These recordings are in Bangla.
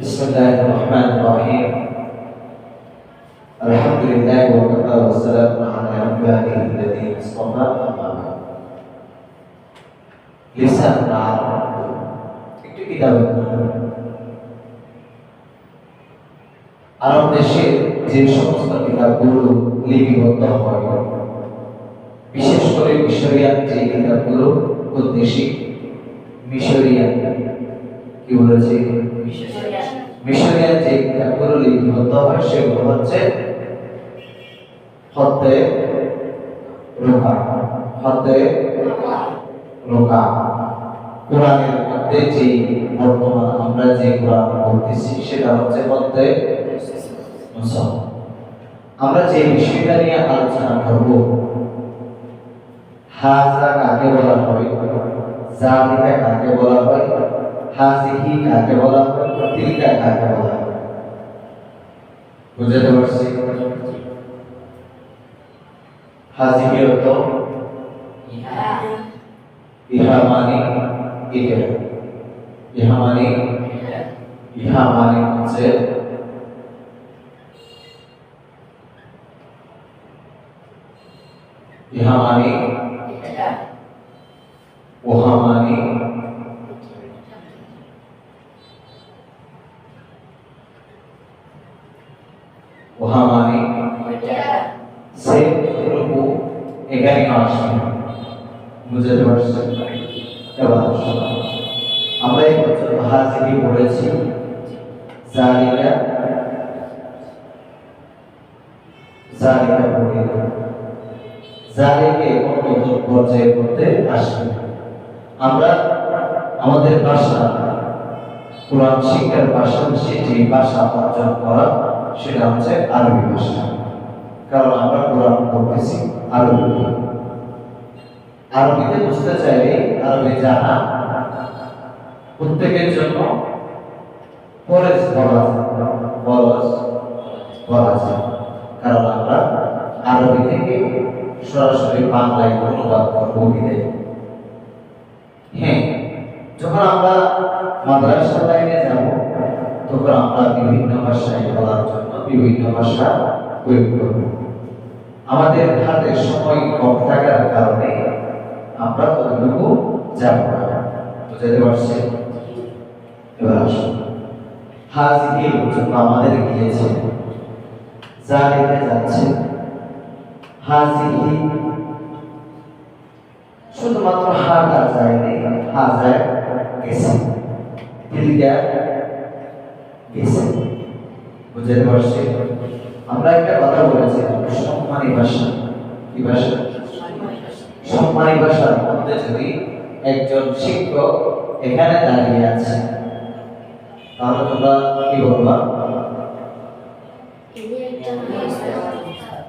بسم الله الرحمن الرحيم الحمد لله وكفى والسلام على عباده الذين اصطفى أما بعد লিসান একটি কিতাবের নাম আরব দেশের যে সমস্ত কিতাবগুলো লিপিবদ্ধ হয় বিশেষ করে মিশরিয়ান যে কিতাবগুলো উদ্দেশিক মিশরিয়ান কি বলেছি মিশরিয়ান যে কিতাবগুলো লিপিবদ্ধ হয় সেগুলো হচ্ছে হতে রোকা হতে রোকা কোরআনের মধ্যে যে বর্তমান আমরা যে কোরআন বলতেছি, সেটা হচ্ছে হতে আমরা যে বিষয়টা নিয়ে আলোচনা করব হাজা কাকে বলা হয়, জালিকা কাকে বলা হয় হাজিহি কাকে বলা হয় তিলকা কাকে বলা হয় বুঝতে পারছি হাজিহি অর্থ ইহা মানে এটা ইহা মানে ইহা মানে হচ্ছে ইহা মানে এখানে আসবে। আমরা এই পর্যন্ত হাজিরি পড়েছি। পর্যায়ে করতে আসবে আমরা আমাদের ভাষা, কোরআন শিক্ষার পাশাপাশি যে ভাষা অর্জন করা, সেটা হচ্ছে আরবি ভাষা। কারণ আমরা কোরআন পড়তেছি। আরবি আরবিতে বুঝতে চাইলে আরবি জানা প্রত্যেকের জন্য ফরজ বলা কারণ আমরা আরবি থেকে সরাসরি বাংলায় অনুবাদ করব বিদায় হ্যাঁ যখন আমরা মাদ্রাসা লাইনে যাব, তখন আমরা বিভিন্ন ভাষায় বলার জন্য বিভিন্ন ভাষা প্রয়োগ করব। আমাদের হাতে সময় কম থাকার কারণে আমরা ততটুকু যাব না। বুঝতে পারছি? এবার আসুন। হাজির জন্য আমাদের গিয়েছে। জালিতে যাচ্ছে। হাজির শুধুমাত্র হাটা যায়নি হাজার গেছে। গেছে। বুঝতে পারছি? আমরা একটা কথা বলেছি সম্মানী ভাষা। কি ভাষা? সম্মানী ভাষার মধ্যে যদি একজন শিক্ষক এখানে দাঁড়িয়ে আছে তাহলে তোমরা কি বলবা?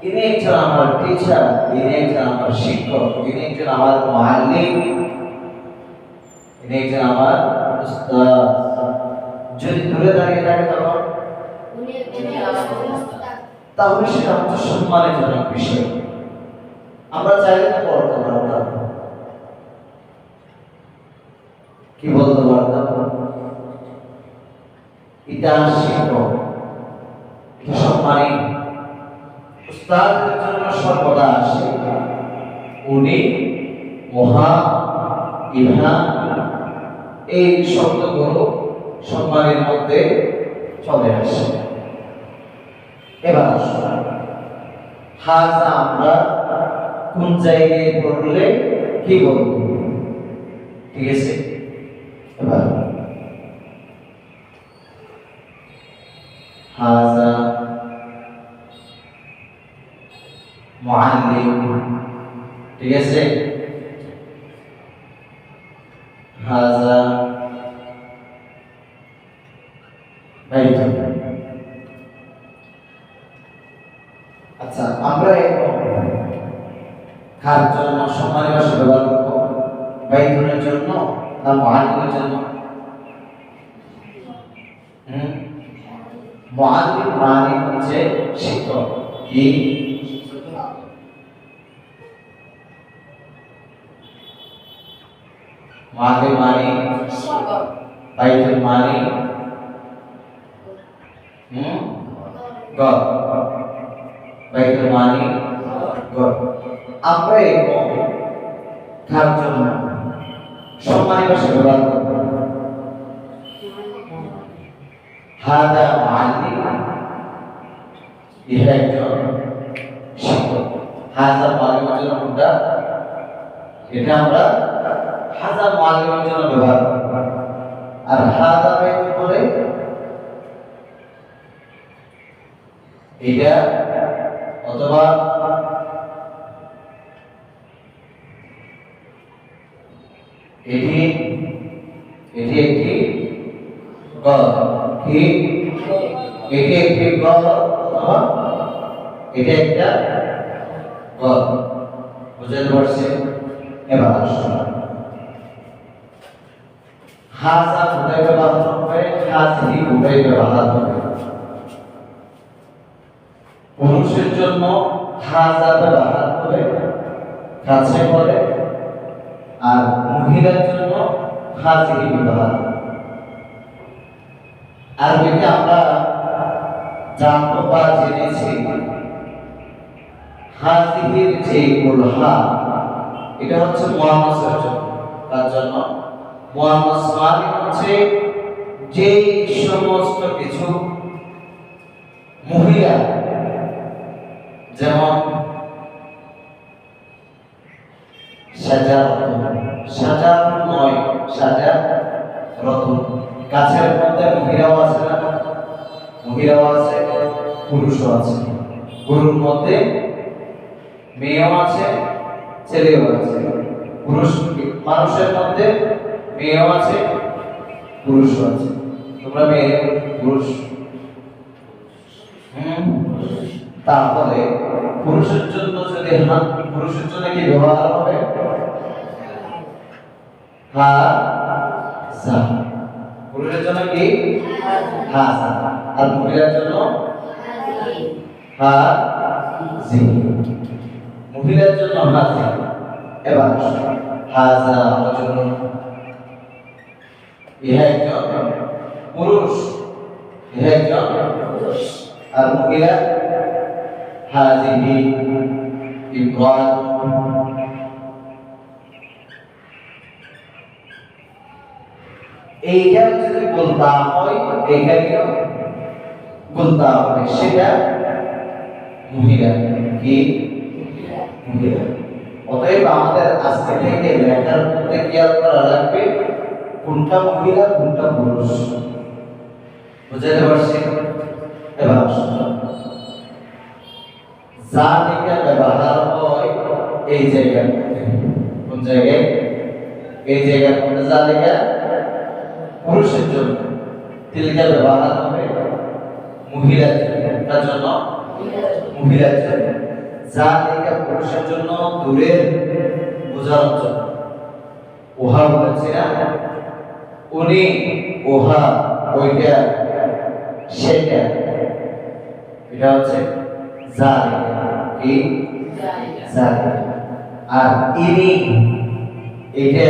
ইনি একজন আমার টিচার ইনি একজন আমার শিক্ষক ইনি একজন আমার মালিক ইনি একজন আমার যদি দূরে দাঁড়িয়ে থাকে তখন তাহলে সেটা হচ্ছে সম্মানজনক বিষয়। আমরা চাইলে তো পড়তে পারতাম। কি বলতে পারতাম? ইতিহাস শিক্ষক সম্মানী উস্তাদের জন্য সর্বদা আসে উনি মহা ইহা এই শব্দগুলো সম্মানের মধ্যে চলে আসে। এবার হাজা আমরা কোন জায়গায় পড়লে কি বলব? ঠিক আছে? এবার হাজা মুআল্লিম, ঠিক আছে? হাজা আচ্ছা আমরা এখন কার জন্য সম্মানী ভাষা ব্যবহার করব? বাইতুনের জন্য না মুআল্লিমের জন্য? হুম? মুআল্লিম মানে হচ্ছে শিক্ষক। কি? মুআল্লিম মানে? বাইতুল মানে গ বাইতুল মানি গ আমরা এই গ জন্য সম্মানী ভাষা ব্যবহার করব। হাদা মানি ইহা একজন শিক্ষক। হাজার মালিমের জন্য কোনটা এটা আমরা হাজার মালিমের জন্য ব্যবহার করি আর হাদা ব্যক্তি করে এটা অথবা এটি এটি একটি গ, কি? এটি একটি গ, অথবা এটা একটা গ। বুঝতে পারছি? এবার আসুন। হাজা কোথায় ব্যবহার হবে হাজহি কোথায় ব্যবহার হবে পুরুষের জন্য হাজা ব্যবহার হবে? কাছে বলে। আর মহিলার জন্য হাজহি ব্যবহার আর যদি আমরা জানব বা জেনেছি হাজিহির যে উলহা এটা হচ্ছে মুয়ান্নাসের জন্য। তার জন্য? মুয়ান্নাস মানে হচ্ছে যে সমস্ত কিছু মহিলা যেমন সাজা সাজা নয় সাজা রতন গাছের মধ্যে মহিলাও আছে না? মহিলাও আছে, পুরুষও আছে। গরুর মধ্যে মেয়েও আছে, ছেলেও আছে। পুরুষ, মানুষের মধ্যে মেয়েও আছে, পুরুষও আছে। তোমরা মেয়ে, পুরুষ হুম? তাহলে পুরুষের জন্য যদি হাত, পুরুষের জন্য কি ব্যবহার হবে? পুরুষের জন্য কি? আর মহিলার জন্য? মহিলার জন্য হাজি এবার হাজা জন্য। ইহা একজন পুরুষ। ইহা একজন আর মহিলা? হাজিহি ইমরান এইখানে যদি বলতাম হয় এইখানেও বলতাম হবে? সেটা মহিলা। কি? মহিলা। অতএব আমাদের আজকে থেকে লেখার মধ্যে খেয়াল করা লাগবে, কোনটা মহিলা, কোনটা পুরুষ। বুঝতে পারছি? থেকে ব্যবহার হয় এই মধ্যে কোন জায়গায়? এই মধ্যে যা লেখা পুরুষের জন্য। তিলকা ব্যবহার হবে মহিলার জন্য। তার জন্য? মহিলার জন্য। লেখা পুরুষের জন্য দূরের বোঝানোর জন্য। ওহা বলেছে না? উনি ওহা ওইটা সেটা এটা হচ্ছে লেখা কি। আর ইনি এটা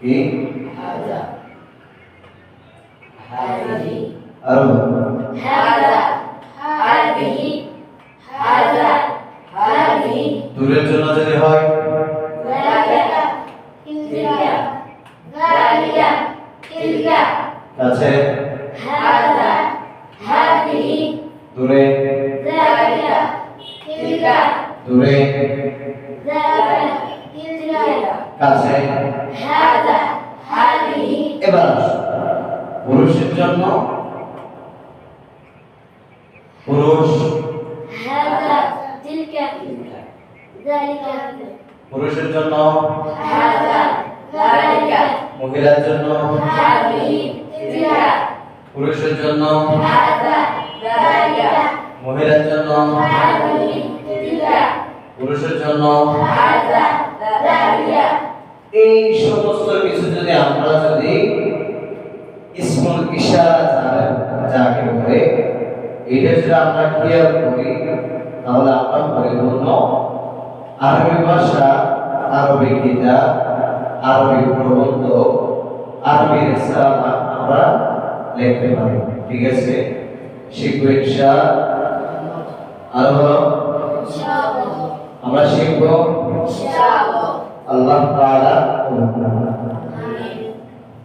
কি? আরও দূরের জন্য যদি হয়? কাছে? দূরে। দূরে। কাছে। এবার। পুরুষের জন্য। পুরুষ। পুরুষের জন্য। মহিলার জন্য। পুরুষের জন্য। মহিলার জন্য পুরুষের জন্য এই সমস্ত কিছু যদি আমরা যদি ইসমুল ইশারা যাকে বলে এটা যদি আমরা ক্লিয়ার করি তাহলে আমরা পরিপূর্ণ আরবি ভাষা আরবি কিতাব আরবি প্রবন্ধ আরবি রিসালা আমরা লিখতে পারি। ঠিক আছে? শিখব ইনশা আরও আমরা শিখব আল্লাহ তাআলা